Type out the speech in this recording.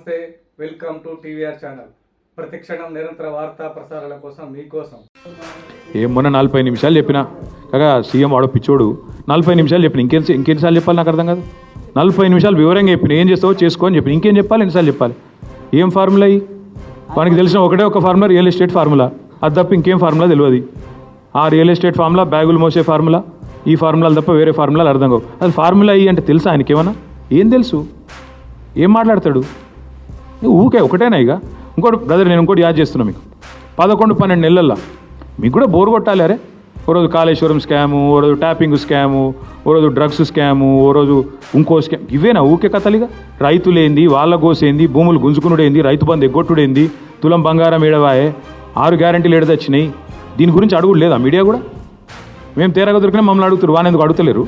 నమస్తే welcome to TVR channel. ప్రతిక్షణం నిరంతర వార్తా ప్రసారాల కోసం మీకోసం. ఏం మొన్న నలభై నిమిషాలు చెప్పిన? కాగా సీఎం వాడు పిచ్చోడు. నలభై నిమిషాలు చెప్పిన ఇంకేం ఇంకెన్నిసార్లు చెప్పాలి నాకు అర్థం కాదు. నలభై నిమిషాలు వివరంగా చెప్పిన ఏం చేస్తావో చేసుకో అని చెప్పిన ఇంకేం చెప్పాలి ఎన్నిసార్లు చెప్పాలి? ఏం ఫార్ములా అయ్యి మనకి తెలిసిన ఒకటే ఒక ఫార్ములా రియల్ ఎస్టేట్ ఫార్ములా. అది తప్ప ఇంకేం ఫార్ములా తెలియదు. ఆ రియల్ ఎస్టేట్ ఫార్ములా బ్యాగులు మోసే ఫార్ములా ఈ ఫార్ములాలు తప్ప వేరే ఫార్ములాలు అర్థం కావు. అది ఫార్ములా అయ్యి అంటే తెలుసా ఆయనకి ఏమన్నా? ఏం తెలుసు? ఏం మాట్లాడతాడు? ఊకే ఒకటేనా ఇక? ఇంకోటి బ్రదర్ నేను ఇంకోటి యాద్ చేస్తున్నా మీకు. పదకొండు పన్నెండు నెలల్లో. మీకు కూడా బోర్ కొట్టాలి అరే. ఓ రోజు కాళేశ్వరం స్కాము ఓ రోజు ట్యాపింగ్ స్కాము ఓ రోజు డ్రగ్స్ స్కాము ఓ రోజు ఇంకో స్కామ్ ఇవేనా ఊకే కథలుగా రైతులేంది వాళ్ళ గోసేంది భూములు గుంజుకునుడేంది రైతు బంధు ఎగ్గొట్టుడేంది తులం బంగారం ఏడవాయే ఆరు గ్యారంటీలు ఏడదచ్చినాయి దీని గురించి అడుగుడు లేదా మీడియా కూడా? మేము తేరగా దొరికినా మమ్మల్ని అడుగుతారు వానెందుకు అడుగుతలేరు?